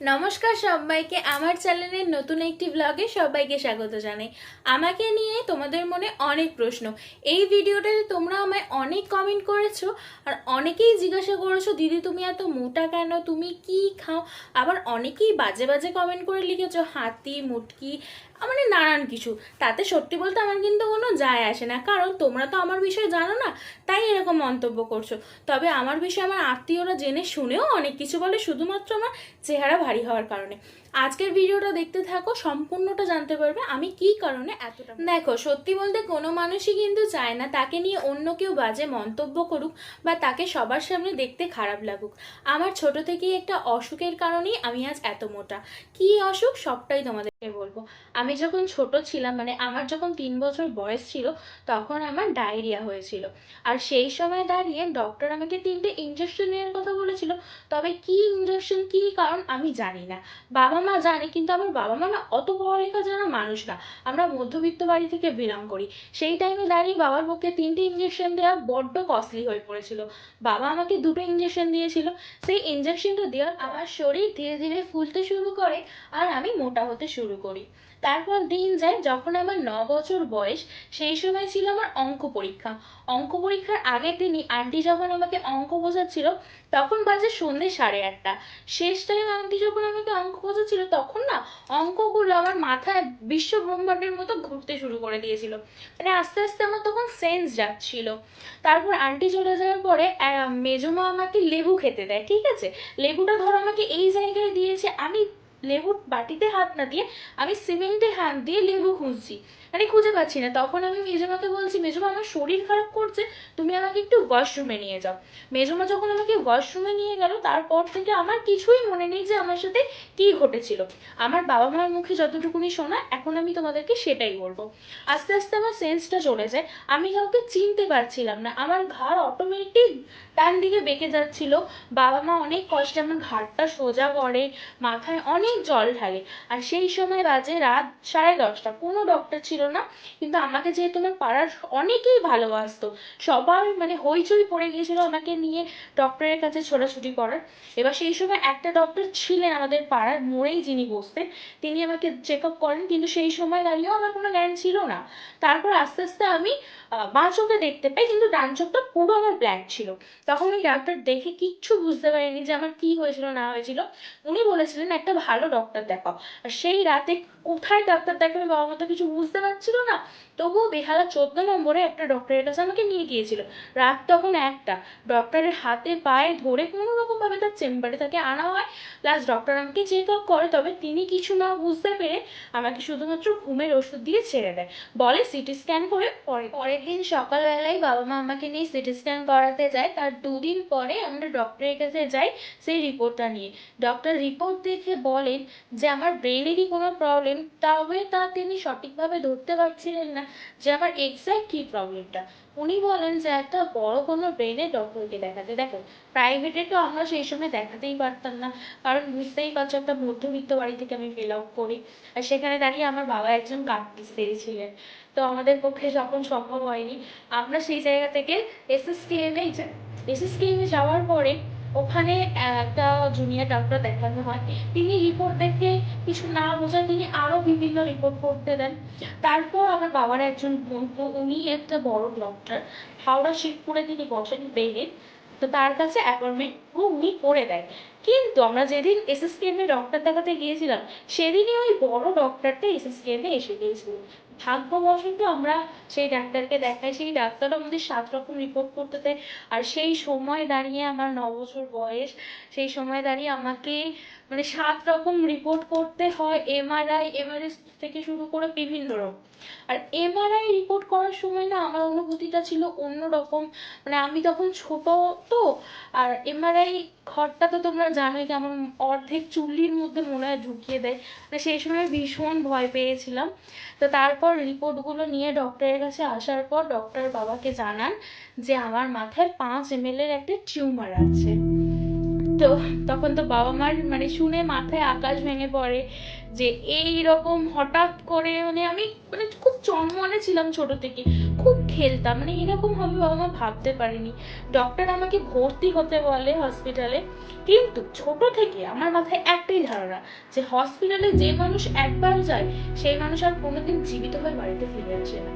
নমস্কার সবাইকে, আমার চ্যানেলের নতুন একটি ব্লগে সবাইকে স্বাগত জানাই। আমাকে নিয়ে তোমাদের মনে অনেক প্রশ্ন। এই ভিডিওটাতে তোমরা আমায় অনেক কমেন্ট করেছ আর অনেকেই জিজ্ঞাসা করেছ, দিদি, তুমি এত মোটা কেন? তুমি কি খাও? আবার অনেকেই বাজে বাজে কমেন্ট করে লিখেছো, হাতি, মুটকি মানে নানান কিছু। তাতে সত্যি বলতে আমার কিন্তু কোনো যায় আসে না। কারণ তোমরা তো আমার বিষয়ে জানো না, তাই এরকম মন্তব্য করছ। তবে আমার বিষয়ে আমার আত্মীয়রা জেনে শুনেও অনেক কিছু বলে, শুধুমাত্র আমার চেহারা ভারী হওয়ার কারণে। আজকের ভিডিওটা দেখতে থাকো, সম্পূর্ণটা জানতে পারবে আমি কি কারণে এতটা দেখো, সত্যি বলতে কোনো মানুষই কিন্তু চায় না তাকে নিয়ে অন্য কেউ বাজে মন্তব্য করুক বা তাকে সবার সামনে দেখতে খারাপ লাগুক। আমার ছোট থেকেই একটা অসুখের কারণেই আমি আজ এত মোটা। কি অসুখ? সবটাই তোমাদেরকে বলব। আমি যখন ছোট ছিলাম মানে আমার যখন তিন বছর বয়স ছিল, তখন আমার ডায়রিয়া হয়েছিল। আর সেই সময় দাঁড়িয়ে ডক্টর আমাকে তিনটে ইঞ্জেকশন নেওয়ার কথা বলেছিল, তবে কি ইঞ্জেকশন কি কারণ আমি জানি না। বাবা মা জানে, কিন্তু আমার বাবা মা না অত পড়ালেখা জানা মানুষ না। আমরা মধ্যবিত্ত বাড়ি থেকে বিলং করি। সেই টাইমে দাঁড়িয়ে বাবার পক্ষে তিনটে ইঞ্জেকশন দেওয়া বড্ড কস্টলি হয়ে পড়েছিল। বাবা আমাকে দুটো ইঞ্জেকশন দিয়েছিল। সেই ইঞ্জেকশনটা দেওয়ার আমার শরীর ধীরে ধীরে ফুলতে শুরু করে আর আমি মোটা হতে শুরু করি। তারপর দিন যায়, যখন আমার ন বছর বয়স, সেই সময় ছিল আমার অঙ্ক পরীক্ষা। অঙ্ক পরীক্ষার আগের দিনই আন্টি যখন আমাকে অঙ্ক বোঝাচ্ছিল, তখন বাজে সন্ধে সাড়ে আটটা। শেষ টাইম আন্টি যখন আমাকে অঙ্ক বোঝাচ্ছিল, তখন না অঙ্কগুলো আমার মাথায় বিশ্ব ব্রহ্মাণ্ডের মতো ঘুরতে শুরু করে দিয়েছিল। মানে আস্তে আস্তে আমার তখন সেন্স যাচ্ছিল। তারপর আন্টি চলে যাওয়ার পরে মেজমা আমাকে লেবু খেতে দেয়, ঠিক আছে? লেবুটা ধরো আমাকে এই জায়গায় দিয়েছে, আমি লেবুর বাটিতে হাত না দিয়ে আমি সিমেন্টে হাত দিয়ে লেবু খুঁজছি। মানে খুঁজে পাচ্ছি না। তখন আমি মেজমাকে বলছি, মেজমা, আমার শরীর খারাপ করছে, তুমি আমাকে একটু ওয়াশরুমে নিয়ে যাও। মেজমা যখন আমাকে ওয়াশরুমে নিয়ে গেল, তারপর থেকে আমার কিছুই মনে নেই যে আমার সাথে কি ঘটেছিল। আমার বাবা মার মুখে যতটুকুনি শোনা, এখন আমি তোমাদেরকে সেটাই বলব। আস্তে আস্তে আমার সেন্সটা চলে যায়। আমি কাউকে চিনতে পারছিলাম না। আমার ঘাড় অটোমেটিক ডান দিকে বেঁকে যাচ্ছিল। বাবা মা অনেক কষ্টে আমার ঘাড়টা সোজা করে, মাথায় অনেক জল ঢালে আর সেই সময় বাজে রাত সাড়ে দশটা। কোনো ডক্টর ছিল না, কিন্তু আমাকে যেহেতু আমার পাড়ার অনেকেই ভালোবাসতো সবার মানে হইচই পড়ে গিয়েছিল আমাকে নিয়ে ডক্টরের কাছে ছোটাছুটি করার। এবার সেই সময় একটা ডক্টর ছিলেন আমাদের পাড়ার মোড়েই যিনি বসতেন, তিনি আমাকে চেক আপ করেন, কিন্তু সেই সময় দাঁড়িয়েও আমার কোনো জ্ঞান ছিল না। তারপর আস্তে আস্তে আমি বাঁ চোখে দেখতে পাই, কিন্তু ডান চোখটা পুরো আমার ব্ল্যাক ছিল। তখন ওই ডাক্তার দেখে কিচ্ছু বুঝতে পারিনি যে আমার কি হয়েছিল, না হয়েছিল। উনি বলেছিলেন, একটা ভালো ডক্টর দেখাও আর সেই রাতে কোথায় ডাক্তার দেখাবে? বাবা মা তো কিছু বুঝতে পারছিল না। তবুও বেহালা চোদ্দ নম্বরে একটা ডক্টরের কাছে আমাকে নিয়ে গিয়েছিল। রাত তখন একটা। ডক্টরের হাতে পায়ে ধরে কোনো রকমভাবে তার চেম্বারে তাকে আনা হয়। প্লাস ডক্টর আমাকে চেক আপ করে, তবে তিনি কিছু না বুঝতে পেরে আমাকে শুধুমাত্র ঘুমের ওষুধ দিয়ে ছেড়ে দেয়। বলে সিটি স্ক্যান করে পরে। পরের দিন সকালবেলায় বাবা মা আমাকে নিয়ে সিটি স্ক্যান করাতে যায়। তার দুদিন পরে আমরা ডক্টরের কাছে যাই সেই রিপোর্টটা নিয়ে। ডক্টর রিপোর্ট দেখে বলেন যে, আমার ব্রেনেরই কোনো প্রবলেম তবে তা তিনি সঠিকভাবে ধরতে পারছিলেন না যে আমার এক্স্যাক্ট কী প্রবলেমটা উনি বলেন যে, একটা বড় কোনো ব্রেনের ডক্টরকে দেখাতে। দেখো প্রাইভেটে তো আমরা সেই সময় দেখাতেই পারতাম না। কারণ বুঝতেই পারছ, একটা মধ্যবিত্ত বাড়ি থেকে আমি বিলং করি। আর সেখানে দাঁড়িয়ে আমার বাবা একজন কাঠ মিস্ত্রি ছিলেন। তো আমাদের পক্ষে যখন সম্ভব হয়নি। আমরা সেই জায়গা থেকে এসএসকেএমে এসএসকেএমে যাওয়ার পরে ওখানে একটা জুনিয়র ডাক্তার দেখানো হয়। তিনি রিপোর্ট দেখে কিছু না বোঝায় তিনি আরও বিভিন্ন রিপোর্ট করতে দেন। তারপর আমার বাবার একজন বন্ধু, উনি একটা বড় ডক্টর হাওড়া শিবপুরে তিনি বসেন বেড়ে। তো তার কাছে অ্যাপয়েন্টমেন্ট উনি করে দেয়। কিন্তু আমরা যেদিন এসএসকেএমে ডক্টর দেখাতে গিয়েছিলাম, সেদিনই ওই বড় ডক্টরটা এসএসকেএমে এসে গিয়েছিল। ভাগ্যবশত আমরা সেই ডাক্তারকে দেখাই, সেই ডাক্তারও আমাদের সাত রকম রিপোর্ট করতে দেয় আর সেই সময় দাঁড়িয়ে আমার ন বছর বয়স, সেই সময় দাঁড়িয়ে আমাকে মানে সাত রকম রিপোর্ট করতে হয় এমআরআই এমআরএস থেকে শুরু করে বিভিন্ন রকম। আর এমআরআই রিপোর্ট করার সময় না আমার অনুভূতিটা ছিল অন্যরকম। মানে আমি তখন ছোট তো, আর এমআরআই ঘরটা তো তোমরা জানোই কেমন অর্ধেক চুল্লির মধ্যে মনে হয় ঢুকিয়ে দেয়। মানে সেই সময় ভীষণ ভয় পেয়েছিলাম। তো তারপর রিপোর্টগুলো নিয়ে ডক্টরের কাছে আসার পর ডক্টর বাবাকে জানান যে আমার মাথায় পাঁচ এমএলের একটা টিউমার আছে। তো তখন তো বাবা মার মানে শুনে মাথায় আকাশ ভেঙে পড়ে। যে এই রকম হঠাৎ করে মানে আমি মানে খুব চনমনে ছিলাম ছোট থেকে। খুব খেলতাম মানে এরকম হবে বাবা মা ভাবতে পারিনি। ডক্টর আমাকে ভর্তি হতে বলে হসপিটালে কিন্তু ছোট থেকে আমার মাথায় একটাই ধারণা যে হসপিটালে যে মানুষ একবার যায়, সেই মানুষ আর কোনোদিন জীবিত হয়ে বাড়িতে ফিরে আসে না।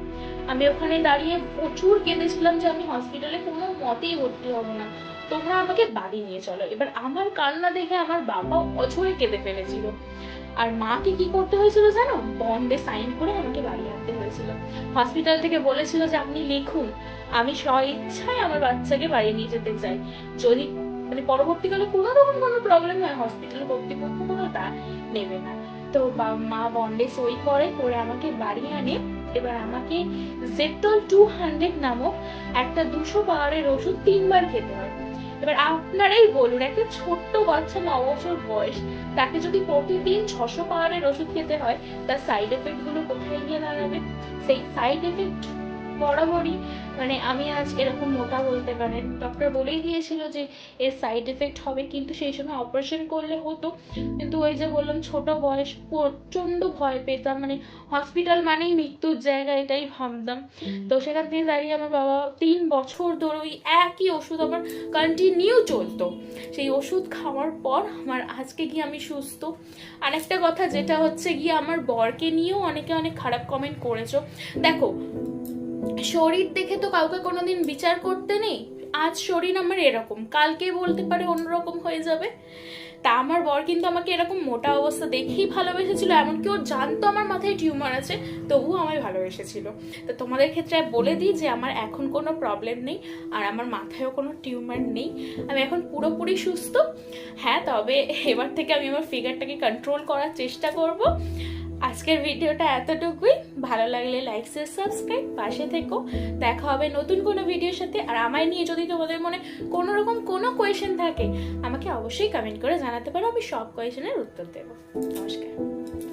আমি ওখানে দাঁড়িয়ে প্রচুর কেঁদেছিলাম যে আমি হসপিটালে কোনো মতেই ভর্তি হব না। তোমরা আমাকে বাড়ি নিয়ে চলো। এবার আমার কান্না দেখে আমার বাবা অঝরে কেঁদে ফেলেছিল। আর মাকে কি করতে হয়েছিল জানো? বন্ডে সাইন করে আমাকে বাড়ি আনতে হয়েছিল। হসপিটাল থেকে বলেছিল যে, আপনি লিখুন, আমি স্বইচ্ছায় আমার বাচ্চাকে বাড়ি নিয়ে যেতে চাই। যদি মানে পরবর্তীকালে কোনো রকম কোনো প্রবলেম হয়, হসপিটাল কর্তৃপক্ষ কোনো তা নেবে না। তো মা বন্ডে সই করে করে আমাকে বাড়ি আনে। এবার আমাকে জেটল টু হান্ড্রেড নামক একটা দুশো পাওয়ারের ওষুধ তিনবার খেতে হয়। এবার আপনারাই বলুন, একটা ছোট্ট বাচ্চা ন বছর বয়স, তাকে যদি প্রতিদিন ছশো পাওয়ারের ওষুধ খেতে হয়, তার সাইড এফেক্টগুলো কোথায় গিয়ে দাঁড়াবে? সেই সাইড এফেক্ট বরাবরই মানে আমি আজ এরকম মোটা বলতে পারেন। ডক্টর বলেই দিয়েছিল যে এর সাইড এফেক্ট হবে, কিন্তু সেই সময় অপারেশন করলে হতো। কিন্তু ওই যে বললাম, ছোট বয়স, প্রচণ্ড ভয় পেতাম মানে হসপিটাল মানেই মৃত্যুর জায়গা, এটাই ভাবতাম। তো সেখান থেকে দাঁড়িয়ে আমার বাবা তিন বছর ধরে ওই একই ওষুধ আমার কন্টিনিউ চলতো। সেই ওষুধ খাওয়ার পর আমার আজকে গিয়ে আমি সুস্থ। আরেকটা কথা যেটা হচ্ছে গিয়ে আমার বরকে নিয়েও অনেকে অনেক খারাপ কমেন্ট করেছ। দেখো, শরীর দেখে তো কাউকে কোনোদিন বিচার করতে নেই। আজ শরীর আমার এরকম। কালকে বলতে পারে অন্যরকম হয়ে যাবে। তা আমার বর কিন্তু আমাকে এরকম মোটা অবস্থা দেখেই ভালোবেসেছিল, এমনকি ও জানতো আমার মাথায় টিউমার আছে, তবুও আমায় ভালোবেসেছিল। তো তোমাদের ক্ষেত্রে বলে দিই যে আমার এখন কোনো প্রবলেম নেই, আর আমার মাথায়ও কোনো টিউমার নেই। আমি এখন পুরোপুরি সুস্থ। হ্যাঁ তবে এবার থেকে আমি আমার ফিগারটাকে কন্ট্রোল করার চেষ্টা করব। আজকের ভিডিওটা এতটুকুই। ভালো লাগলে লাইক শেয়ার সাবস্ক্রাইব পাশে থেকো। দেখা হবে নতুন কোনো ভিডিওর সাথে। আর আমায় নিয়ে যদি তোমাদের মনে কোনো রকম কোনো কোয়েশন থাকে, আমাকে অবশ্যই কমেন্ট করে জানাতে পারো। আমি সব কোয়েশনের উত্তর দেবো। নমস্কার।